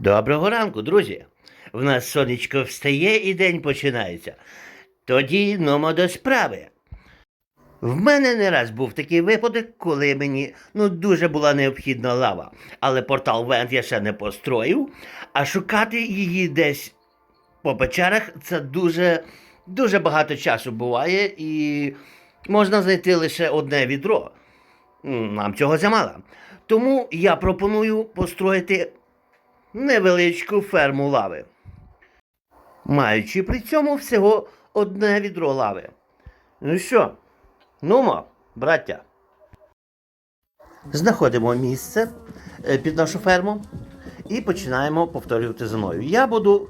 Доброго ранку, друзі. В нас сонечко встає і день починається. Тоді номо до справи. В мене не раз був такий випадок, коли мені ну дуже була необхідна лава, але портал Вент я ще не построїв, а шукати її десь по печерах це дуже, дуже багато часу буває, і можна знайти лише одне відро. Нам цього замало. Тому я пропоную построїти невеличку ферму лави, маючи при цьому всього одне відро лави. Ну що, нумо, браття. Знаходимо місце е, під нашу ферму і починаємо повторювати за мною. Я буду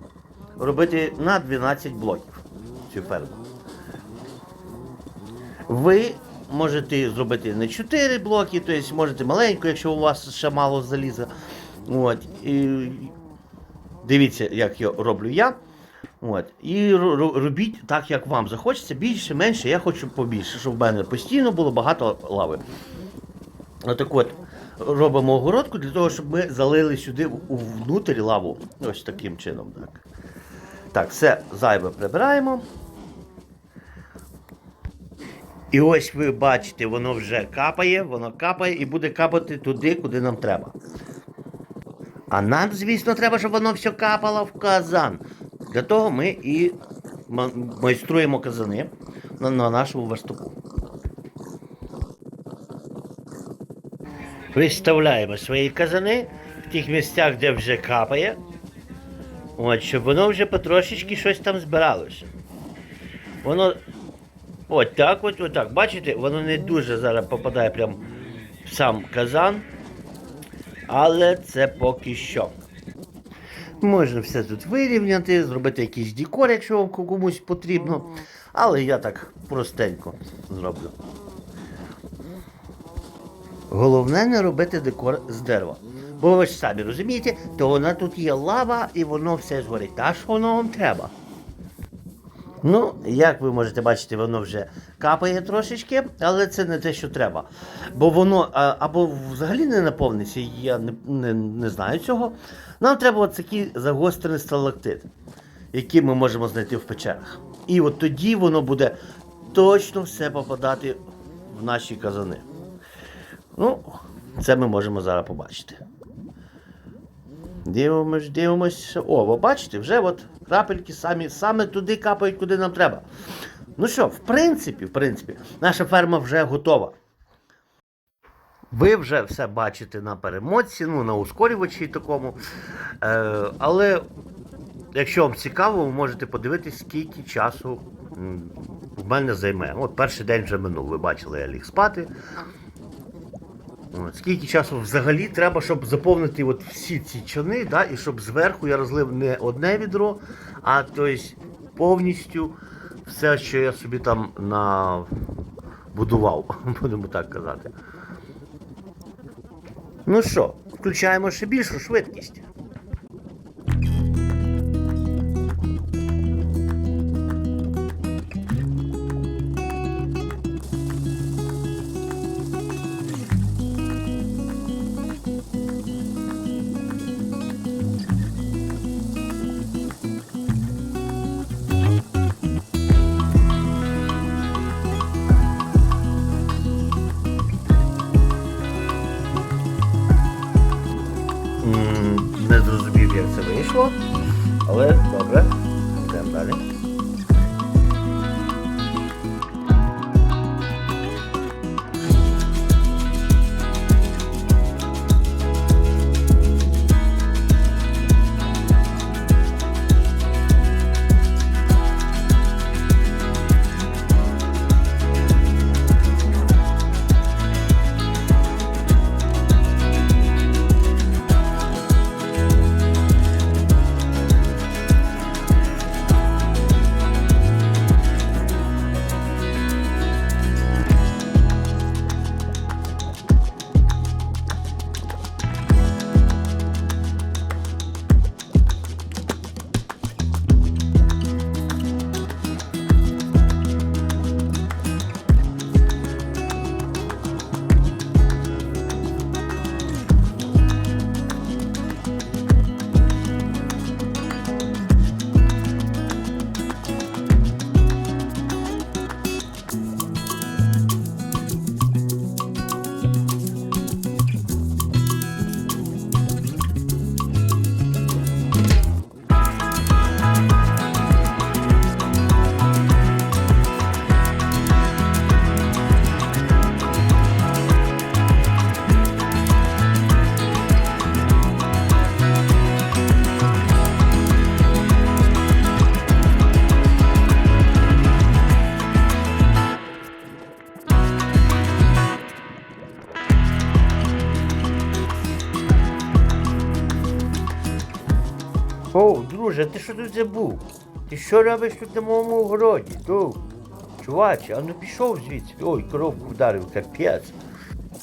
робити на 12 блоків цю ферму. Ви можете зробити не 4 блоки, тобто можете маленько, якщо у вас ще мало заліза. От, і дивіться, як я роблю я. От, і ро- ро- робіть так, як вам захочеться, більше, менше, я хочу побільше, щоб в мене постійно було багато лави. Отак от робимо огородку для того, щоб ми залили сюди внутрі лаву. Ось таким чином. Так, так все зайве прибираємо. І ось ви бачите, воно вже капає, воно капає і буде капати туди, куди нам треба. А нам, звісно, треба, щоб воно все капало в казан. Для того ми і майструємо казани на, на нашому верстаку. Виставляємо свої казани в тих місцях, де вже капає. От, щоб воно вже потрошечки щось там збиралося. Воно От так, от, от так. Бачите, воно не дуже зараз попадає прям в сам казан. Але це поки що. Можна все тут вирівняти, зробити якийсь декор, якщо вам комусь потрібно. Але я так простенько зроблю. Головне не робити декор з дерева. Бо ви ж самі розумієте, то вона тут є лава і воно все згорить. Та що воно вам треба? Ну, як ви можете бачити, воно вже капає трошечки, але це не те, що треба. Бо воно або взагалі не наповниться, я не, не, не знаю цього. Нам треба от такий загострений сталактит, який ми можемо знайти в печерах. І от тоді воно буде точно все попадати в наші казани. Ну, це ми можемо зараз побачити. Дивимось, дивимось. О, ви бачите, вже от крапельки самі, саме туди капають, куди нам треба. Ну що, в принципі, в принципі, наша ферма вже готова. Ви вже все бачите на перемотці, ну, на ускорювачі такому. Е, але якщо вам цікаво, ви можете подивитись, скільки часу в мене займе. От перший день вже минув, ви бачили, я ліг спати. От, Скільки часу взагалі треба, щоб заповнити от всі ці чани, да, і щоб зверху я розлив не одне відро, а тобто повністю все, що я собі там набудував, будемо так казати. Ну що, включаємо ще більшу швидкість. Вийшло, але добре, О, друже, ти що тут забув? Ти що робиш тут на моєму городі? Ту? Чуваче, а ну пішов звідси. Ой, коробку вдарив, капець.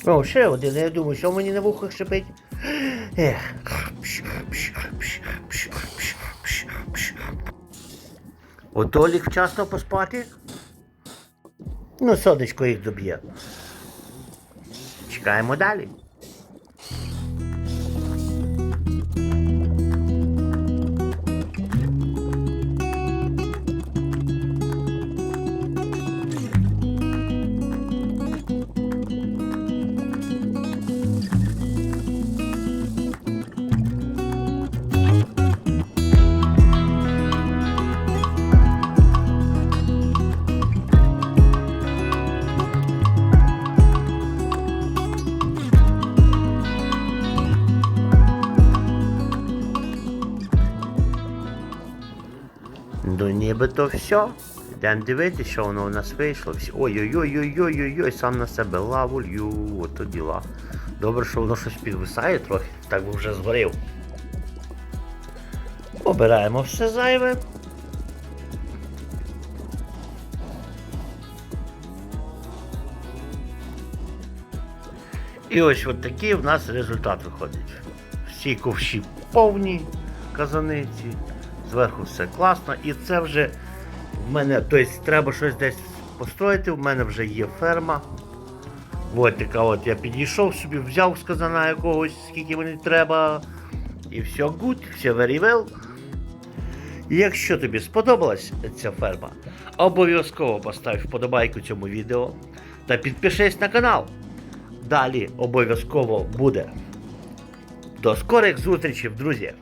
О, ще один, я думаю, що мені на вухах шипить. Ех. Ото ліг вчасно поспати? Ну, сонечко їх доб'є. Чекаємо далі. Ну нібито все. Йдемо дивитися, що воно у нас вийшло. Ой-ой-ой-ой-ой-ой-ой, сам на себе лаву лью, ото діла. Добре, що воно щось підвисає трохи, так би вже згорів. Обираємо все зайве. І ось от такий в нас результат виходить. Всі ковші повні казаниці, зверху все класно, і це вже в мене, тобто треба щось десь построїти, в мене вже є ферма. Ось така от я підійшов собі, взяв з казана якогось, скільки мені треба. І все good, все very well. І Якщо тобі сподобалась ця ферма, обов'язково постав вподобайку цьому відео та підпишись на канал. Далі обов'язково буде. До скорих зустрічей, друзі!